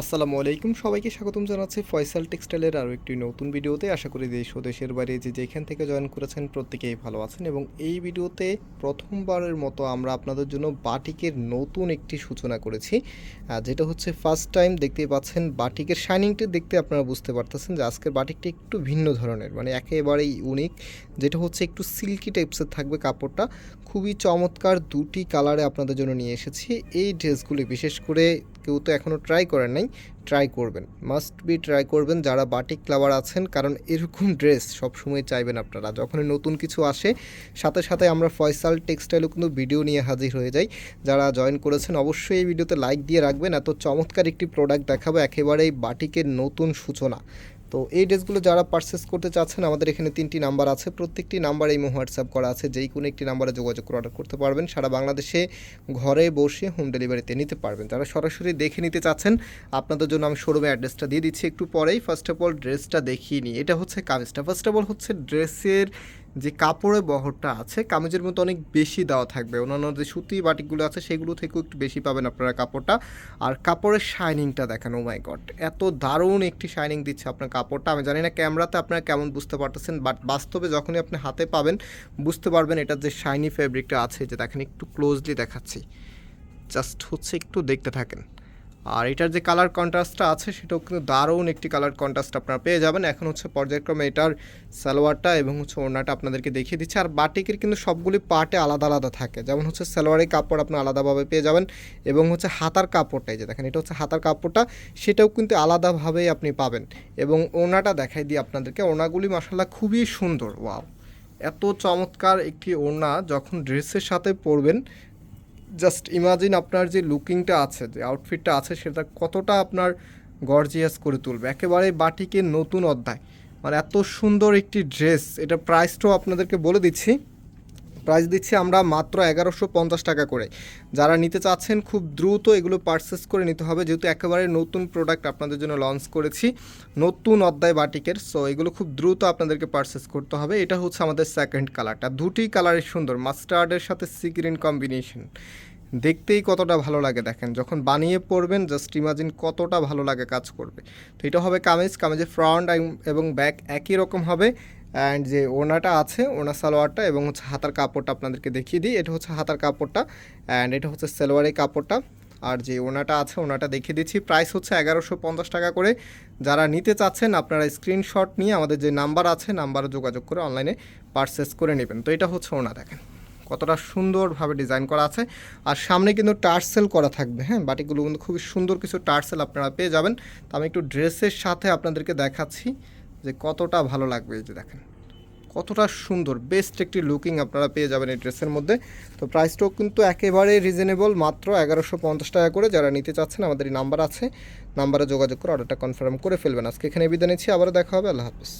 আসসালামু আলাইকুম। সবাইকে স্বাগতম জানাচ্ছি ফয়সাল টেক্সটাইলের আরও একটি নতুন ভিডিওতে। আশা করি দেশ ও দেশের বাইরে যে যেখান থেকে জয়েন করেছেন প্রত্যেকেই ভালো আছেন এবং এই ভিডিওতে প্রথমবারের মতো আমরা আপনাদের জন্য বাটিকের নতুন একটি সূচনা করেছি যেটা হচ্ছে ফার্স্ট টাইম দেখতেই পাচ্ছেন বাটিকের শাইনিংটি দেখতে আপনারা বুঝতে পারতেছেন যে আজকের বাটিকটি একটু ভিন্ন ধরনের মানে একেবারেই ইউনিক যেটা হচ্ছে একটু সিল্কি টাইপসের থাকবে কাপড়টা। খুবই চমৎকার দুটি কালারে আপনাদের জন্য নিয়ে এসেছি। এই ড্রেসগুলি বিশেষ করে কেউ তো এখনও ট্রাই করেন নাই ট্রাই করবেন। মাস্ট বি ট্রাই করবেন যারা বাটিক লাভার আছেন, কারণ এরকম ড্রেস সবসময় চাইবেন আপনারা। যখনই নতুন কিছু আসে, সাথে সাথে আমরা ফয়সাল টেক্সটাইলও কিন্তু ভিডিও নিয়ে হাজির হয়ে যাই। যারা জয়েন করেছেন, অবশ্যই এই ভিডিওতে লাইক দিয়ে রাখবেন। এত চমৎকার একটি প্রোডাক্ট দেখাবো, একেবারেই বাটিকের নতুন সূচনা। তো এই ড্রেসগুলো যারা পারচেস করতে চাচ্ছেন, আমাদের এখানে তিনটি নাম্বার আছে। প্রত্যেকটি নাম্বার এই হোয়াটসঅ্যাপ করা আছে। যেই কোনো একটি নাম্বারে যোগাযোগ করে অর্ডার করতে পারবেন। সারা বাংলাদেশে ঘরে বসে হোম ডেলিভারিতে নিতে পারবেন। যারা সরাসরি দেখে নিতে চাচ্ছেন, আপনাদের জন্য আমি শোরুমে অ্যাড্রেসটা দিয়ে দিচ্ছি। একটু পরেই ফার্স্ট অফ অল ড্রেসটা দেখিয়ে নিই। এটা হচ্ছে কামিজটা। ফার্স্ট অফ অল হচ্ছে ড্রেসের যে কাপড়ের বহরটা আছে, কামিজের মতো অনেক বেশি দেওয়া থাকবে। অন্যান্য যে সুতি বাটিকগুলো আছে, সেগুলো থেকেও একটু বেশি পাবেন আপনারা কাপড়টা। আর কাপড়ের শাইনিংটা দেখেন ও মাই গড এত দারুণ একটি শাইনিং দিচ্ছে আপনার কাপড়টা। আমি জানি না ক্যামেরাতে আপনারা কেমন বুঝতে পারতেছেন বাট বাস্তবে যখনই আপনি হাতে পাবেন, বুঝতে পারবেন এটার যে শাইনি ফেব্রিকটা আছে, যে দেখেন একটু ক্লোজলি দেখাচ্ছি। জাস্ট হচ্ছে একটু দেখতে থাকেন। আর এটার যে কালার কন্ট্রাস্টটা আছে, সেটাও কিন্তু দারুণ একটি কালার কন্ট্রাস্ট আপনারা পেয়ে যাবেন। এখন হচ্ছে পর্যায়ক্রমে এটার সালোয়ারটা এবং হচ্ছে ওড়নাটা আপনাদেরকে দেখিয়ে দিচ্ছে। আর বাটিকের কিন্তু সবগুলি পার্টে আলাদা আলাদা থাকে। যেমন হচ্ছে সালোয়ারের কাপড় আপনি আলাদাভাবে পেয়ে যাবেন এবং হচ্ছে হাতার কাপড়টাই যে দেখেন, এটা হচ্ছে হাতার কাপড়টা, সেটাও কিন্তু আলাদাভাবেই আপনি পাবেন। এবং ওড়নাটা দেখাই দিই আপনাদেরকে। ওড়নাগুলি মাসাল্লাহ খুবই সুন্দর। ওয়াও! এত চমৎকার একটি ওড়না যখন ড্রেসের সাথে পরবেন জাস্ট ইমাজিন আপনার যে লুকিংটা আছে, যে আউটফিটটা আছে, সেটা কতটা আপনার গর্জিয়াস করে তুলবে। একেবারে বাটিকে নতুন অধ্যায়। মানে এত সুন্দর একটি ড্রেস এটা প্রাইসটাও আপনাদেরকে বলে দিচ্ছি। প্রাইস দিচ্ছি আমরা মাত্র এগারোশো পঞ্চাশ টাকা করে। যারা নিতে চাচ্ছেন খুব দ্রুত এগুলো পারচেস করে নিতে হবে, যেহেতু একেবারে নতুন প্রোডাক্ট আপনাদের জন্য লঞ্চ করেছি, নতুন অধ্যায় বাটিকের। সো এগুলো খুব দ্রুত আপনাদেরকে পারচেস করতে হবে। এটা হচ্ছে আমাদের সেকেন্ড কালারটা দুটি কালারের সুন্দর মাস্টার্ডের সাথে সি গ্রিন কম্বিনেশন দেখতেই কতটা ভালো লাগে দেখেন, যখন বানিয়ে পড়বেন জাস্ট ইমাজিন কতটা ভালো লাগে কাজ করবে। তো এটা হবে কামিজ, কামিজের ফ্রন্ট এবং ব্যাক একই রকম হবে। অ্যান্ড যে ওনাটা আছে ওনা সালোয়ারটা এবং হচ্ছে হাতার কাপড়টা আপনাদেরকে দেখিয়ে দিই। এটা হচ্ছে হাতার কাপড়টা অ্যান্ড এটা হচ্ছে সালোয়ারের কাপড়টা। আর যে ওনাটা আছে ওনাটা দেখিয়ে দিচ্ছি। প্রাইস হচ্ছে এগারোশো পঞ্চাশ টাকা করে। যারা নিতে চাচ্ছেন, আপনারা স্ক্রিনশট নিয়ে আমাদের যে নাম্বার আছে নাম্বারে যোগাযোগ করে অনলাইনে পারচেস করে নেবেন। তো এটা হচ্ছে ওনা দেখেন। কতটা সুন্দরভাবে ডিজাইন করা আছে। আর সামনে কিন্তু টার্সেল করা থাকবে হ্যাঁ? বাটিগুলো কিন্তু খুবই সুন্দর কিছু টার্সেল আপনারা পেয়ে যাবেন। তো আমি একটু ড্রেসের সাথে আপনাদেরকে দেখাচ্ছি। যে কতটা ভালো লাগবে এই যে দেখেন। কতটা সুন্দর বেস্ট একটি লুকিং আপনারা পেয়ে যাবেন এই ড্রেসের মধ্যে। তো প্রাইসটাও কিন্তু একেবারে রিজনেবল মাত্র এগারোশো পঞ্চাশ টাকা করে যারা নিতে চাচ্ছেন, আমাদের এই নাম্বার আছে। নাম্বারে যোগাযোগ করে অর্ডারটা কনফার্ম করে ফেলবেন। আজকে এখানে বিদায় নিচ্ছি, আবারও দেখা হবে, আল্লাহ হাফিজ।